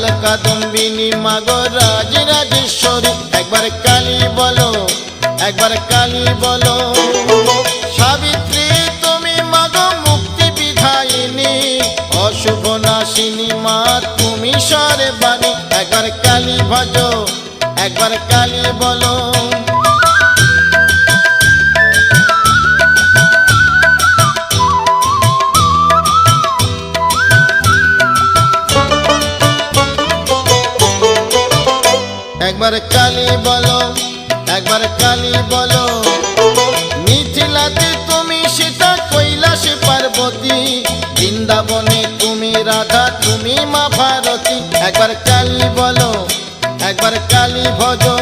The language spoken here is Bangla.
কাদম্বিনী মাগো রাজ রাজেশ্বরী একবার কালী বলো, একবার কালী বলো। সাবিত্রী, তুমি মাগো মুক্তি বিধায়িনী, অশুভ নাশিনী মা, তুমি সরে বাড়ি একবার কালী ভাজো, একবার কালী বলো। একবার কালি বলো, একবার কালি বলো। মিথিলাতে তুমি সীতা, কৈলাস পার্বতী। বৃন্দাবনে তুমি রাধা, তুমি মা ভারতী। একবার কালি বলো, একবার কালি ভজো।